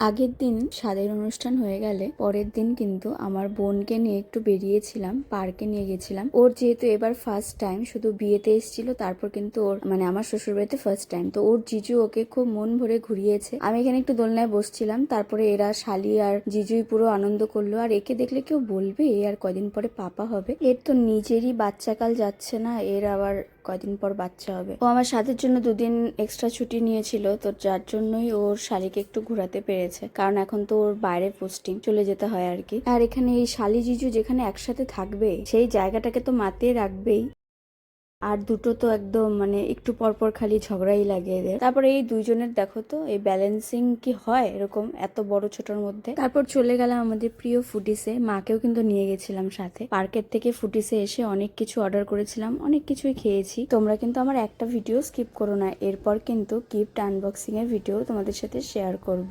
আগের দিন স্বাদের অনুষ্ঠান হয়ে গেলে পরের দিন কিন্তু আমার বোনকে নিয়ে একটু বেরিয়েছিলাম, পার্কে নিয়ে গেছিলাম। ওর যেহেতু এবার ফার্স্ট টাইম শুধু বিয়েতে এসেছিল, তারপর কিন্তু ওর মানে আমার শ্বশুর বাড়িতে ফার্স্ট টাইম তো ওর জিজু ওকে খুব মন ভরে ঘুরিয়েছে। আমি এখানে একটু দোলনায় বসছিলাম, তারপরে এরা শালি আর জিজুই পুরো আনন্দ করল। আর একে দেখলে কেউ বলবে, এ আর কদিন পরে পাপা হবে? এর তো নিজেরই বাচ্চাকাল যাচ্ছে না, এর আবার কয়দিন পর বাচ্চা হবে। ও আমার সাথের জন্য দুদিন এক্সট্রা ছুটি নিয়েছিল, তো যার জন্যই ওর শালিকে একটু ঘোরাতে পেরেছে। কারণ এখন তো ওর বাইরে পোস্টিং চলে যেতে হয় আর কি। আর এখানে এই শালি জিজু যেখানে একসাথে থাকবে, সেই জায়গাটাকে তো মাতিয়ে রাখবেই। আর দুটো তো একদম মানে একটু পরপর খালি ঝগড়াই লাগে এদের। তারপরে এই দুইজনের দেখো তো, এই ব্যালেন্সিং কি হয় এরকম এত বড় ছোটর মধ্যে? তারপর চলে গেলাম আমাদের প্রিয় ফুটিসে মাকেও কিন্তু নিয়ে গেছিলাম সাথে। পার্কের থেকে ফুটিসে এসে অনেক কিছু অর্ডার করেছিলাম, অনেক কিছুই খেয়েছি। তোমরা কিন্তু আমার একটা ভিডিও স্কিপ করো না, এরপর কিন্তু গিফট আনবক্সিং এর ভিডিও তোমাদের সাথে শেয়ার করব।